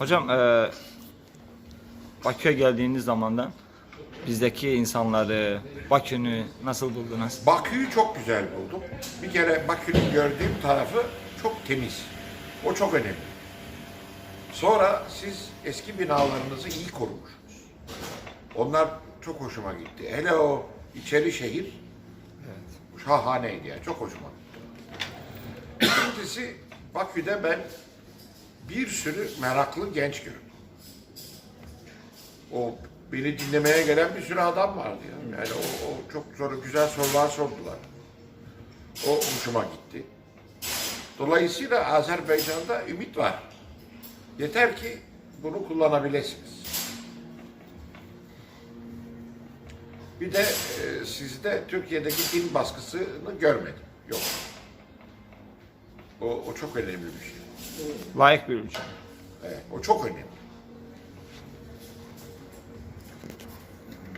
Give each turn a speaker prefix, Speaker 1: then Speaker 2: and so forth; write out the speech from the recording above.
Speaker 1: Hocam e, Bakü'ye geldiğiniz zamandan bizdeki insanları, Bakü'nü nasıl buldunuz?
Speaker 2: Bakü'yü çok güzel buldum. Bir kere Bakü'nün gördüğüm tarafı çok temiz. O çok önemli. Sonra siz eski binalarınızı iyi korumuşsunuz. Onlar çok hoşuma gitti. Hele o içeri şehir şahaneydi yani. Çok hoşuma gitti. İkincisi Bakü'de ben bir sürü meraklı genç gördüm. O beni dinlemeye gelen bir sürü adam vardı ya. Yani o, o çok sonra güzel sorular sordular. O hoşuma gitti. Dolayısıyla Azerbaycan'da ümit var. Yeter ki bunu kullanabilirsiniz. Bir de e, sizde Türkiye'deki din baskısını görmedim. Yok. O, o çok önemli bir şey.
Speaker 1: Layık bir ülke.
Speaker 2: Evet, o çok önemli.